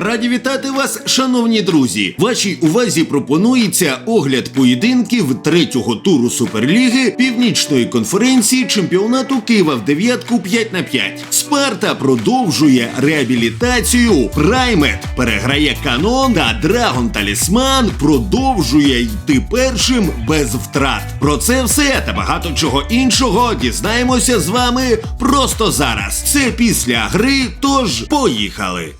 Раді вітати вас, шановні друзі. Вашій увазі пропонується огляд поєдинків третього туру Суперліги Північної конференції чемпіонату Києва в дев'ятку 5 на 5. Спарта продовжує реабілітацію. Праймет переграє канон та Драгон Талісман продовжує йти першим без втрат. Про це все та багато чого іншого дізнаємося з вами просто зараз. Це після гри, тож поїхали.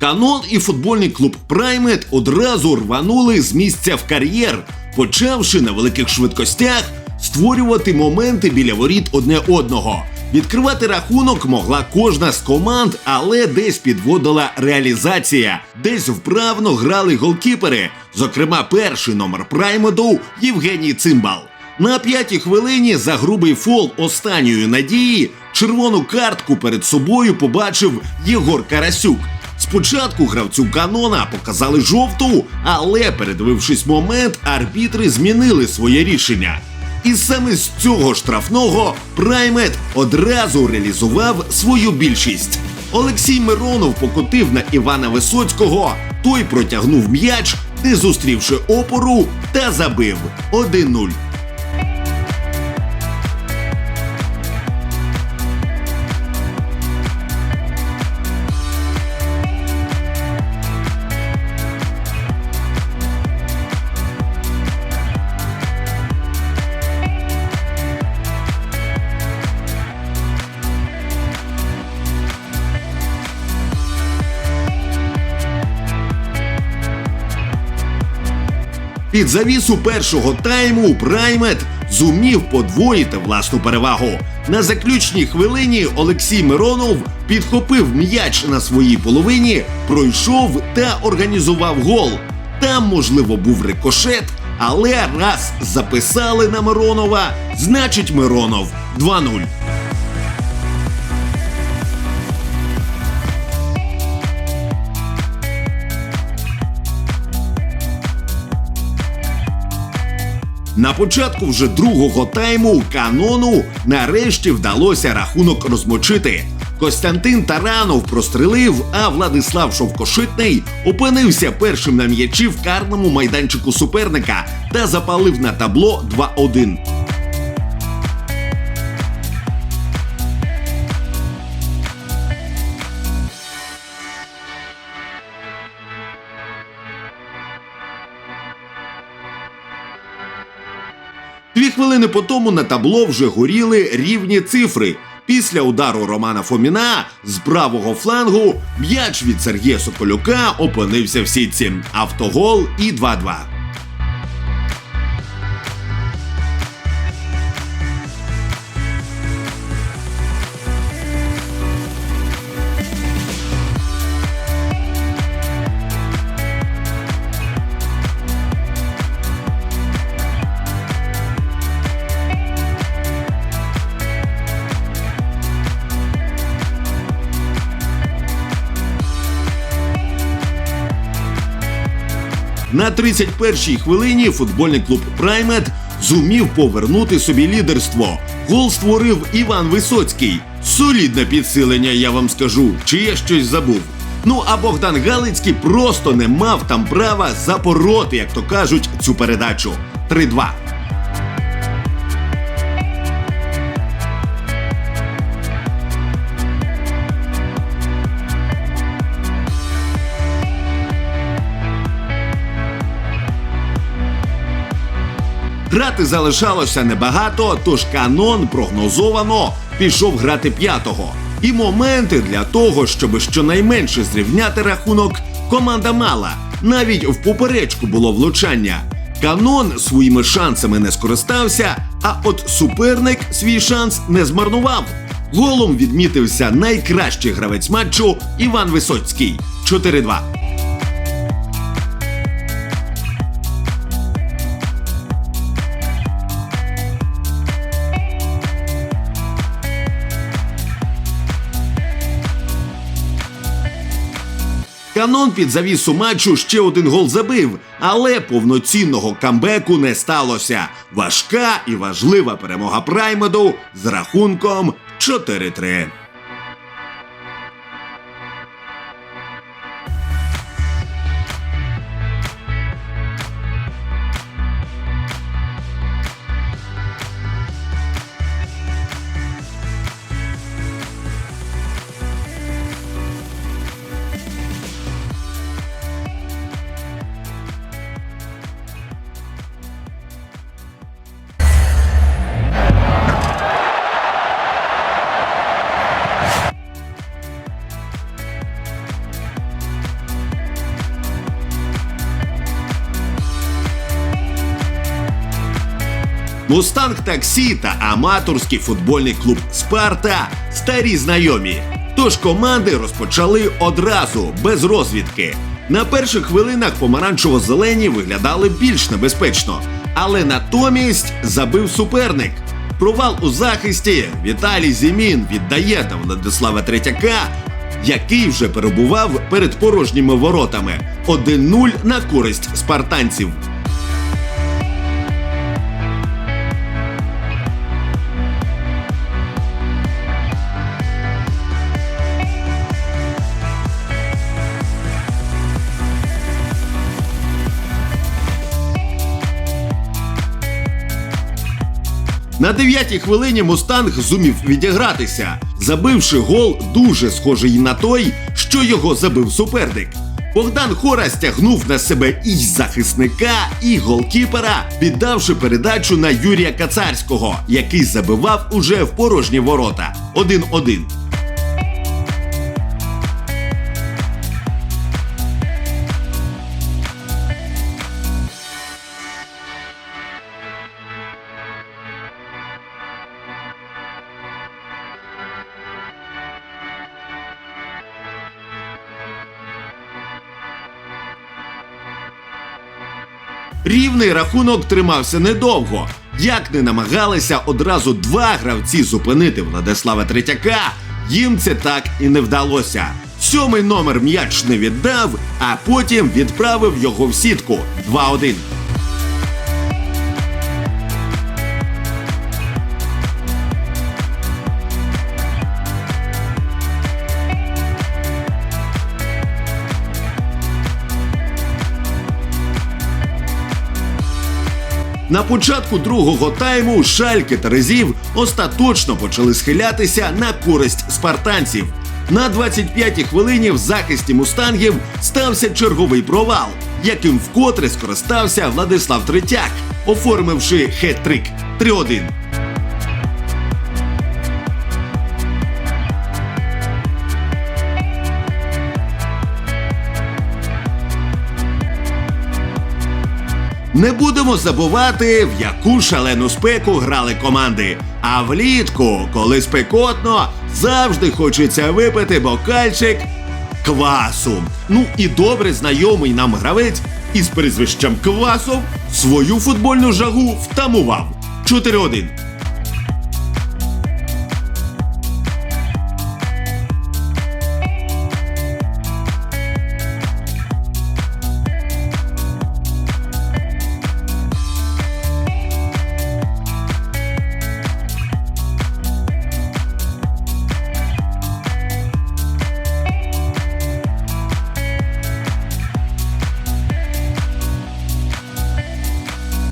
Канон і футбольний клуб Праймет одразу рванули з місця в кар'єр, почавши на великих швидкостях створювати моменти біля воріт одне одного. Відкривати рахунок могла кожна з команд, але десь підводила реалізація. Десь вправно грали голкіпери. Зокрема, перший номер Праймеду Євгеній Цимбал. На п'ятій хвилині за грубий фол останньої надії червону картку перед собою побачив Єгор Карасюк. Спочатку гравцю канона показали жовту, але, передивившись момент, арбітри змінили своє рішення. І саме з цього штрафного Праймет одразу реалізував свою більшість. Олексій Миронов покотив на Івана Висоцького. Той протягнув м'яч, не зустрівши опору, та забив 1-0. Під завісу першого тайму Праймет зумів подвоїти власну перевагу. На заключній хвилині Олексій Миронов підхопив м'яч на своїй половині, пройшов та організував гол. Там, можливо, був рикошет, але раз записали на Миронова, значить Миронов 2-0. На початку вже другого тайму канону нарешті вдалося рахунок розмочити. Костянтин Таранов прострелив, а Владислав Шовкошитний опинився першим на м'ячі в карному майданчику суперника та запалив на табло 2-1. Хвилини по тому на табло вже горіли рівні цифри. Після удару Романа Фоміна з правого флангу м'яч від Сергія Соколюка опинився в сітці. Автогол і 2-2. На 31-й хвилині футбольний клуб Праймет зумів повернути собі лідерство. Гол створив Іван Висоцький. Солідне підсилення, я вам скажу, чи я щось забув. Ну а Богдан Галицький просто не мав там права запороти, як то кажуть, цю передачу. 3-2. Грати залишалося небагато, тож канон прогнозовано пішов грати п'ятого. І моменти для того, щоб щонайменше зрівняти рахунок, команда мала. Навіть в поперечку було влучання. Канон своїми шансами не скористався, а от суперник свій шанс не змарнував. Голом відмітився найкращий гравець матчу Іван Висоцький 4-2. Канон під завісу матчу ще один гол забив, але повноцінного камбеку не сталося. Важка і важлива перемога Праймеду з рахунком 4-3. Мустанг Таксі та аматорський футбольний клуб Спарта старі знайомі. Тож команди розпочали одразу без розвідки. На перших хвилинах помаранчево-зелені виглядали більш небезпечно, але натомість забив суперник. Провал у захисті Віталій Зімін віддає на Владислава Третяка, який вже перебував перед порожніми воротами. 1-0 на користь спартанців. На дев'ятій хвилині Мустанг зумів відігратися, забивши гол дуже схожий на той, що його забив суперник. Богдан Хора стягнув на себе і захисника, і голкіпера, віддавши передачу на Юрія Кацарського, який забивав уже в порожні ворота. 1-1. Рівний рахунок тримався недовго. Як не намагалися одразу два гравці зупинити Владислава Третяка, їм це так і не вдалося. Сьомий номер м'яч не віддав, а потім відправив його в сітку 2-1. На початку другого тайму шальки Терезів остаточно почали схилятися на користь спартанців. На 25-й хвилині в захисті мустангів стався черговий провал, яким вкотре скористався Владислав Третяк, оформивши хет-трик 3-1. Не будемо забувати, в яку шалену спеку грали команди. А влітку, коли спекотно, завжди хочеться випити бокальчик квасу. Ну і добре знайомий нам гравець із прізвищем Квасов свою футбольну жагу втамував. 4-1.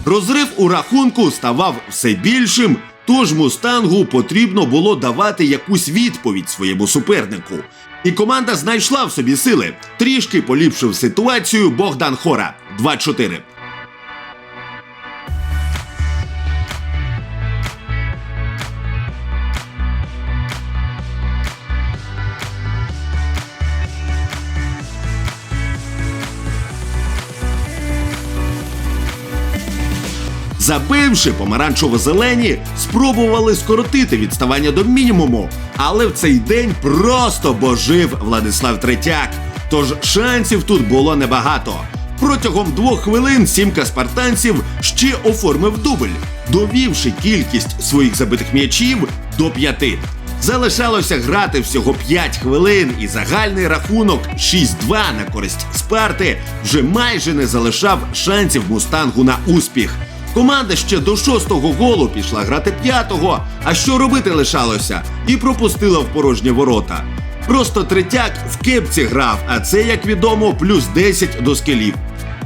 Розрив у рахунку ставав все більшим, тож мустангу потрібно було давати якусь відповідь своєму супернику. І команда знайшла в собі сили. Трішки поліпшив ситуацію Богдан Хора 2-4. Забивши помаранчево-зелені, спробували скоротити відставання до мінімуму, але в цей день просто божив Владислав Третяк. Тож шансів тут було небагато. Протягом двох хвилин сімка спартанців ще оформив дубль, довівши кількість своїх забитих м'ячів до п'яти. Залишалося грати всього 5 хвилин, і загальний рахунок 6-2 на користь Спарти вже майже не залишав шансів мустангу на успіх. Команда ще до шостого голу пішла грати п'ятого. А що робити лишалося? І пропустила в порожні ворота. Просто третяк в кепці грав, а це, як відомо, плюс 10 до скелів.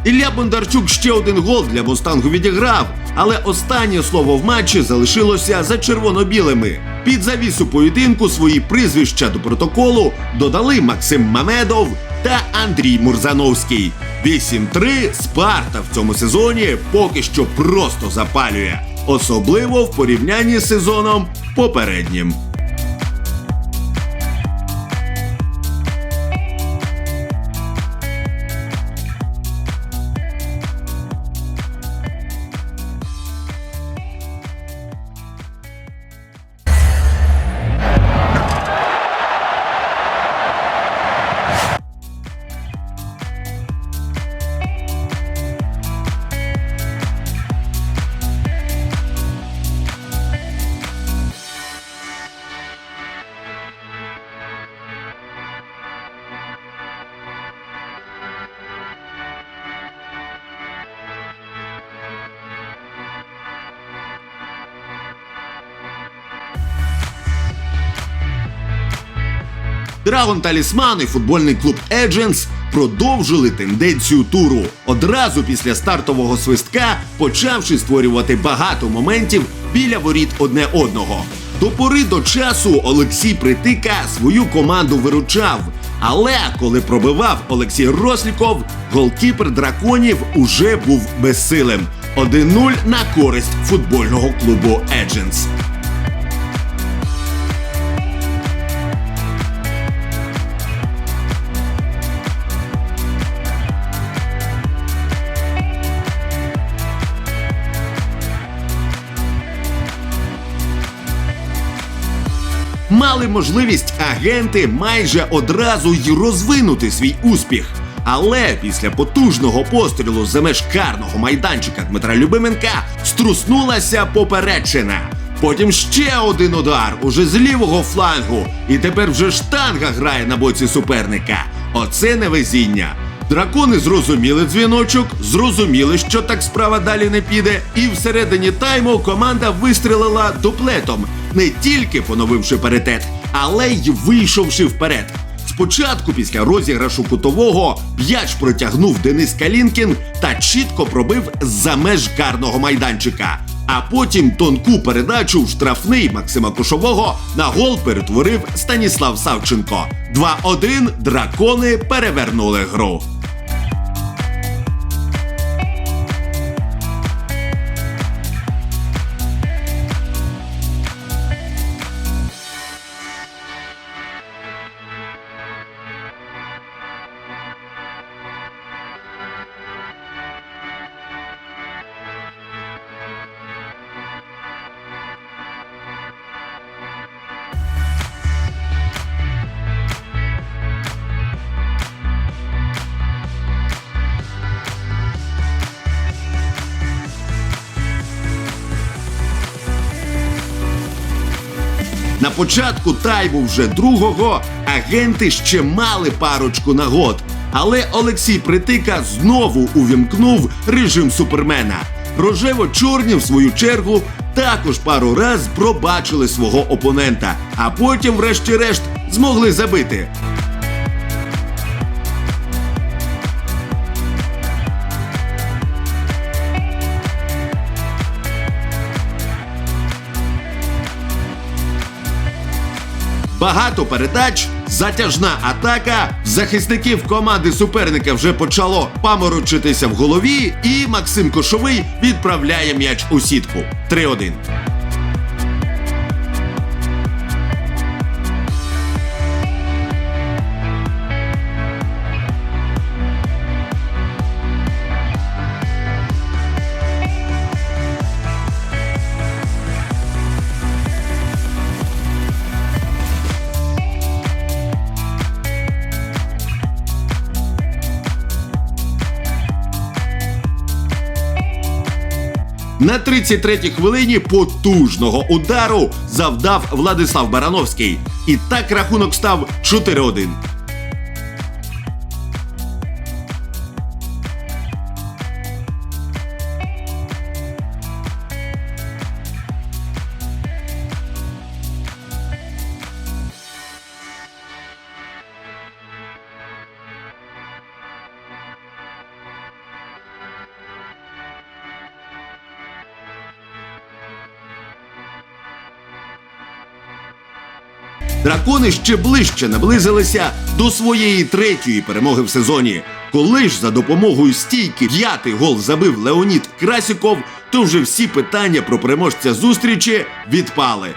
Ілля Бондарчук ще один гол для Мустангу відіграв, але останнє слово в матчі залишилося за червоно-білими. Під завісу поєдинку свої прізвища до протоколу додали Максим Мамедов та Андрій Мурзановський. 8-3 Спарта в цьому сезоні поки що просто запалює, особливо в порівнянні з сезоном попереднім. Драгон Талісман і футбольний клуб Едженс продовжили тенденцію туру. Одразу після стартового свистка, почавши створювати багато моментів біля воріт одне одного. До пори до часу Олексій Притика свою команду виручав. Але коли пробивав Олексій Росліков, голкіпер драконів уже був безсилим. 1-0 на користь футбольного клубу Едженс. Мали можливість агенти майже одразу й розвинути свій успіх. Але після потужного пострілу за меж карного майданчика Дмитра Любименка струснулася попередчина. Потім ще один удар уже з лівого флангу, і тепер вже штанга грає на боці суперника. Оце невезіння. Дракони зрозуміли дзвіночок, зрозуміли, що так справа далі не піде, і всередині тайму команда вистрілила дуплетом, не тільки поновивши паритет, але й вийшовши вперед. Спочатку, після розіграшу кутового, м'яч протягнув Денис Калінкін та чітко пробив за меж карного майданчика. А потім тонку передачу в штрафний Максима Кушового на гол перетворив Станіслав Савченко. 2-1 дракони перевернули гру. Початку тайму вже другого агенти ще мали парочку нагод. Але Олексій Притика знову увімкнув режим супермена. Рожево-чорні, в свою чергу, також пару раз пробачили свого опонента, а потім, врешті-решт, змогли забити. Багато передач, затяжна атака. Захисників команди суперника вже почало паморочитися в голові, і Максим Кошовий відправляє м'яч у сітку. 3-1. На 33-й хвилині потужного удару завдав Владислав Барановський. І так рахунок став 4-1. Дракони ще ближче наблизилися до своєї третьої перемоги в сезоні. Коли ж за допомогою стійки п'ятий гол забив Леонід Красіков, то вже всі питання про переможця зустрічі відпали.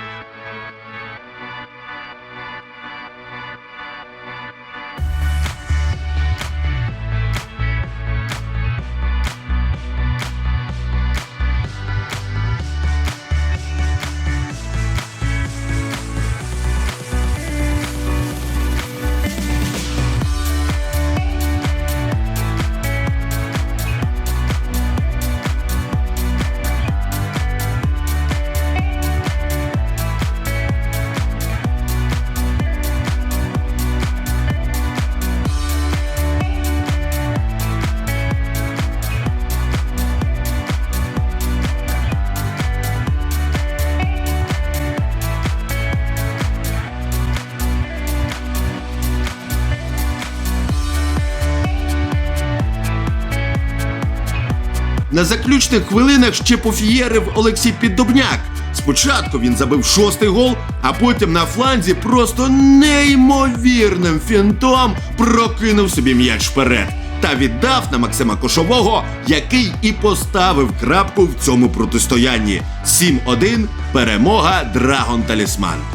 На заключних хвилинах ще пофієрив Олексій Піддубняк. Спочатку він забив шостий гол, а потім на фланзі просто неймовірним фінтом прокинув собі м'яч вперед та віддав на Максима Кошового, який і поставив крапку в цьому протистоянні. 7-1 перемога Драгон Талісман.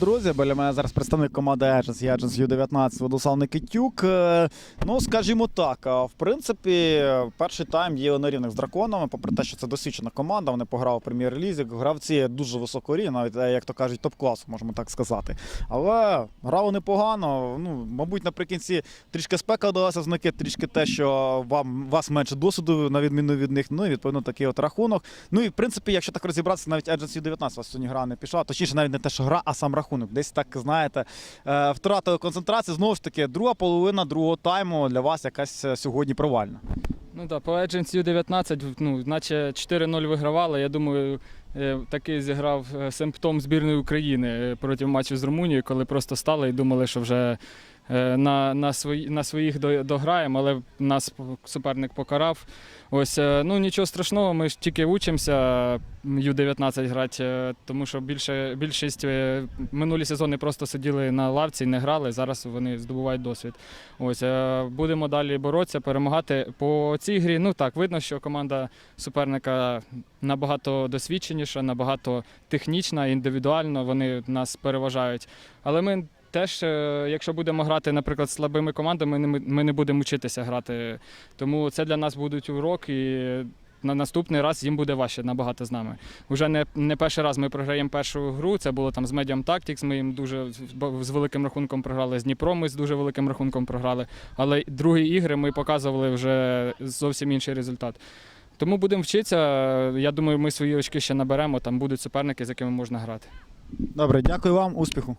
Друзі, біля мене зараз представник команди Agents Agents U19 Владислав Никитюк. Е, Ну, скажімо так, в принципі, перший тайм є на рівних з драконами, попри те, що це досвідчена команда, вони пограли в прем'єр-лізі, гравці дуже високого рівня, навіть, е, як то кажуть, топ-класу, можемо так сказати. Але грали непогано. Ну, мабуть, наприкінці трішки спека далася знаки, трішки те, що вам вас менше досвіду, на відміну від них. Ну і відповідно такий от рахунок. Ну і в принципі, якщо так розібратися, навіть Agents U19 у вас сьогодні гра не пішла. Точніше, навіть не те, що гра, а сам рахунок. Десь так знаєте, е, втратили концентрацію. Знову ж таки, друга половина другого тайму для вас якась е, сьогодні провальна. Ну так, по Agents U19, ну, наче 4-0 вигравали. Я думаю, е, такий зіграв симптом збірної України проти матчу з Румунією, коли просто стали і думали, що вже на, на, свої, на своїх до- дограємо, але нас суперник покарав. Ось, е, ну нічого страшного, ми ж тільки учимося U19 грати, е, тому що більше, більшість е, минулі сезони просто сиділи на лавці і не грали. Зараз вони здобувають досвід. Ось е, будемо далі боротися, перемагати. По цій грі, ну так, видно, що команда суперника набагато досвідченіша, набагато технічна, індивідуально. Вони нас переважають. Але ми теж, е, якщо будемо грати, наприклад, з слабими командами, ми не- будемо вчитися грати. Тому це для нас будуть урок і. На наступний раз їм буде важче набагато з нами. Уже не, не перший раз ми програємо першу гру. Це було там з Medium Tactics, Ми їм дуже з- великим рахунком програли. З Дніпром ми з дуже великим рахунком програли. Але другі ігри ми показували вже зовсім інший результат. Тому будемо вчитися. Я думаю, ми свої очки ще наберемо. Там будуть суперники, з якими можна грати. Добре, дякую вам, успіху.